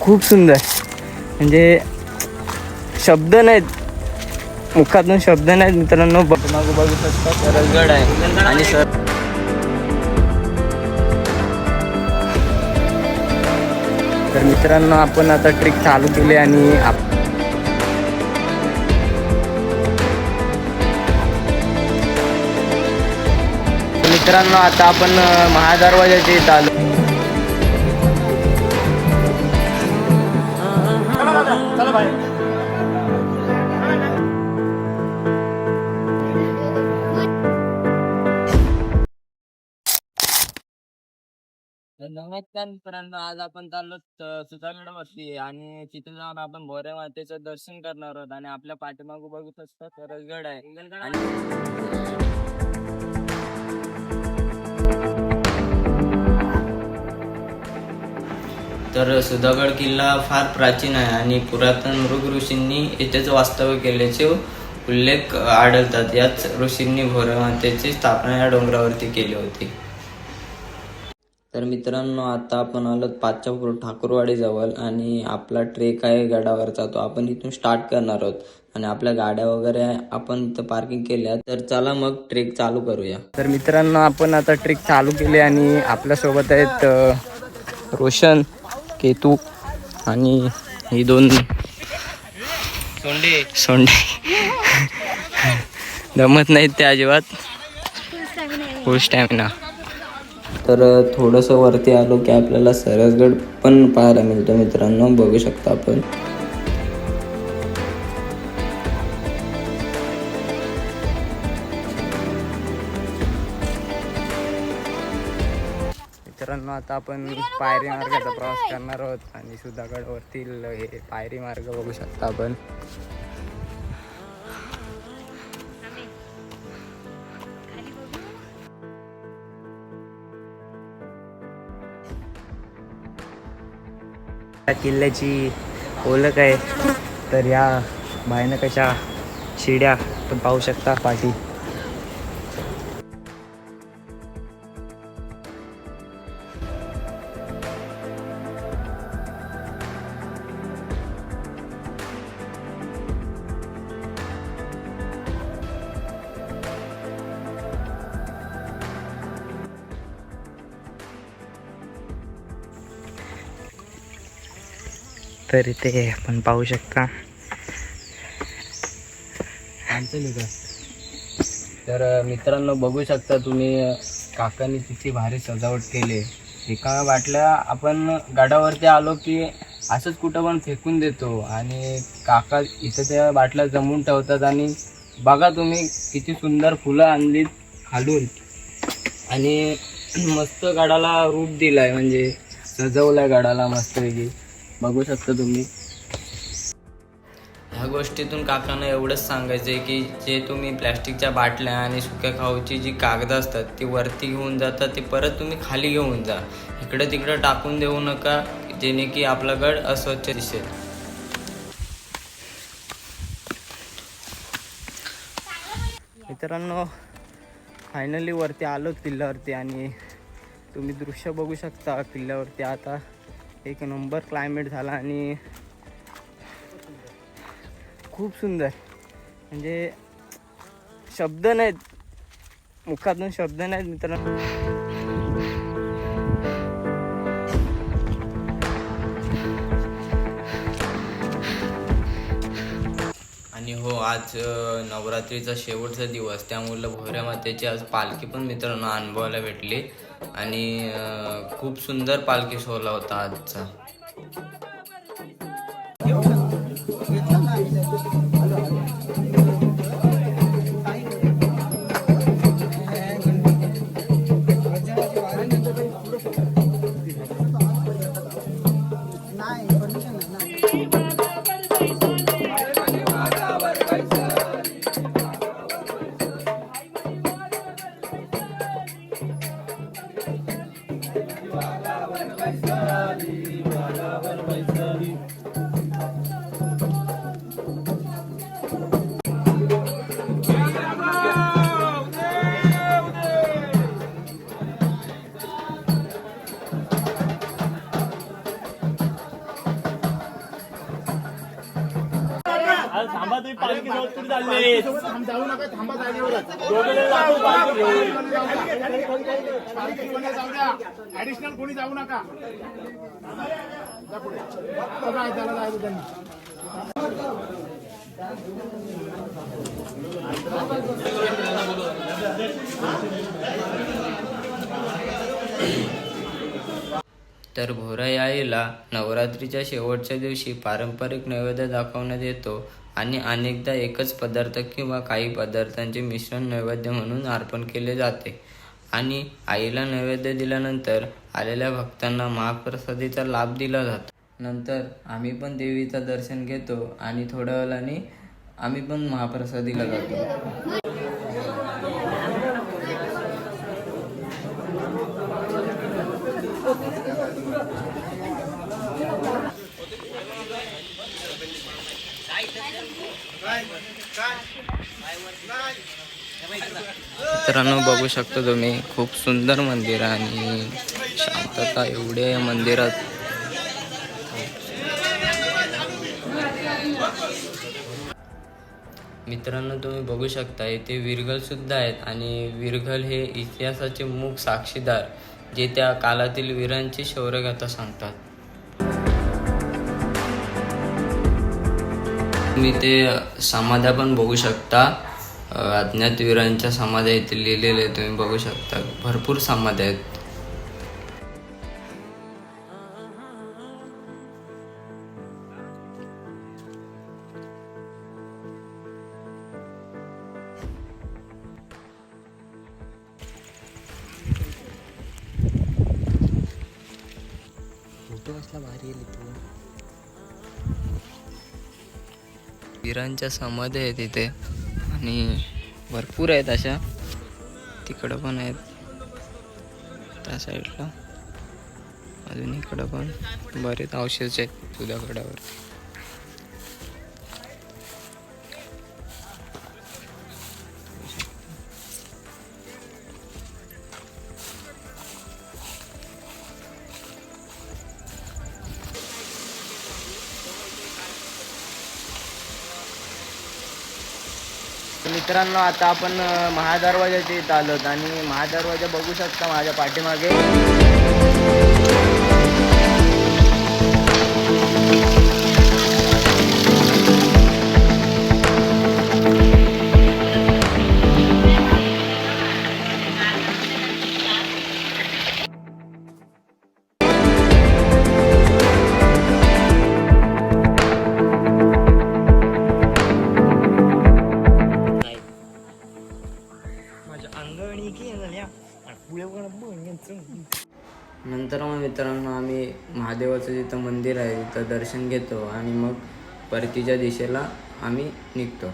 खूप सुंदर. म्हणजे शब्द नाहीत. मुखातून शब्द नाहीत मित्रांनो. बघू. मागं बघू शकता सरसगड आहे. आणि सर तर मित्रांनो आपण आता ट्रिक चालू केली आणि आप मित्रांनो आता आपण अ, महादरवाजाच्या इथं आलो नमस्कार मित्रांनो आज आपण चाललो सुधागड वरती आणि तिथे जाऊन आपण भोरे मातेचं दर्शन करणार आहोत आणि आपल्या पाठीमागू बघत असतो सरसगड आहे. आणि तर सुधागड किल्ला फार प्राचीन आहे आणि पुरातन मृग ऋषींनी येथेच वास्तव्य केल्याचे उल्लेख आढळतात. याच ऋषींनी भोरमातेची स्थापना या डोंगरावरती केली होती. तर मित्रांनो आता आपण आलो पाचापूर ठाकूरवाडी जवळ आणि आपला ट्रेक आहे गडावरचा. तो आपण इथून स्टार्ट करणार आहोत. आणि आपल्या गाड्या वगैरे आपण इथं पार्किंग केल्या. तर चला मग ट्रेक चालू करूया. तर मित्रांनो आपण आता ट्रेक चालू केली आणि आपल्यासोबत आहेत रोशन. केतू आणि ही दोन सोंडे. सोंडे. जमत नाहीत ते अजिबात. फुल स्टॅमिना तर थोडंसं वरती आलो की आपल्याला सरसगड पण पाहायला मिळतो मित्रांनो. बघू शकता आपण. मित्रांनो आता आपण पायरी मार्गाचा प्रवास करणार आहोत आणि सुधागडवरतील हे पायरी मार्ग बघू शकता आपण. किल्ल्याची ओळख आहे. तर या भयानकाच्या शिड्या आपण पाहू शकता पाठी. तर इथे आपण पाहू शकता. तर मित्रांनो बघू शकता तुम्ही काकांनी तिची भारी सजावट केली. एका बाटल्या आपण गडावरती आलो की असंच कुठं पण फेकून देतो. आणि काका इथं त्या बाटल्या जमून ठेवतात आणि बघा तुम्ही किती सुंदर फुलं आणलीत खालून. आणि मस्त गडाला रूप दिलाय म्हणजे सजवलाय गडाला मस्तपैकी. बघू शकता तुम्ही. ह्या गोष्टीतून काकांना एवढंच सांगायचं आहे की जे तुम्ही प्लॅस्टिकच्या बाटल्या आणि सुक्या खाऊची जी कागद असतात ती वरती घेऊन जाता ती परत तुम्ही खाली घेऊन जा. इकडं तिकडं टाकून देऊ नका जेणे की आपला गड अस्वच्छ दिसेल. मित्रांनो फायनली वरती आलो किल्ल्यावरती आणि तुम्ही दृश्य बघू शकता किल्ल्यावरती. आता एक नंबर क्लायमेट झाला आणि खूप सुंदर. म्हणजे शब्द नाहीत. मुखातून शब्द नाहीत मित्रांनो. आणि हो आज नवरात्रीचा शेवटचा दिवस. त्यामुळे भोऱ्या मातेची आज पालखी पण मित्रांनो अनुभवायला भेटली. आणि खूप सुंदर पालखी सोहळा होता आजचा. i love my Bye. तुम्ही पालखी सोबत कुठे चालले? थांब जाऊ नका थांबा जागेवरच ऍडिशनल कोणी जाऊ नका. तर भोरा आईला नवरात्रीच्या शेवटच्या दिवशी पारंपरिक नैवेद्य दाखवण्यात येतो. आणि अनेकदा एकच पदार्थ किंवा काही पदार्थांचे मिश्रण नैवेद्य म्हणून अर्पण केले जाते. आणि आईला नैवेद्य दिल्यानंतर आलेल्या भक्तांना महाप्रसादीचा लाभ दिला जातो. नंतर आम्ही पण देवीचं दर्शन घेतो आणि थोड्या वेळाने आम्ही पण महाप्रसादीला जातो. मित्रांनो बघू शकता तुम्ही खूप सुंदर मंदिर आहे आणि शांतता एवढे या मंदिरात. मित्रांनो तुम्ही बघू शकता इथे विरगलसुद्धा आहेत आणि विरगल हे इतिहासाचे मूक साक्षीदार जे त्या कालातील वीरांची शौर्यगाथा सांगतात. तुम्ही ते समाध्या पण बघू शकता. अज्ञात वीरांच्या समाध्या इथे लिहिलेले तुम्ही बघू शकता. भरपूर समाध्या आहेत. फोटो असला भारी वीरांच्या समाधी आहेत इथे. आणि भरपूर आहेत अशा. तिकडं पण आहेत. त्या साईडला अजून इकडं पण बरेच अवशेष आहेत सुधागडावर मित्रांनो आता आपण महादरवाजाच्या इथं आलो आणि महादरवाजा बघू शकता माझ्या पाठीमागे. नंतर मग मित्रांनो आम्ही महादेवाचं जिथं मंदिर आहे तिथं दर्शन घेतो आणि मग परतीच्या दिशेला आम्ही निघतो.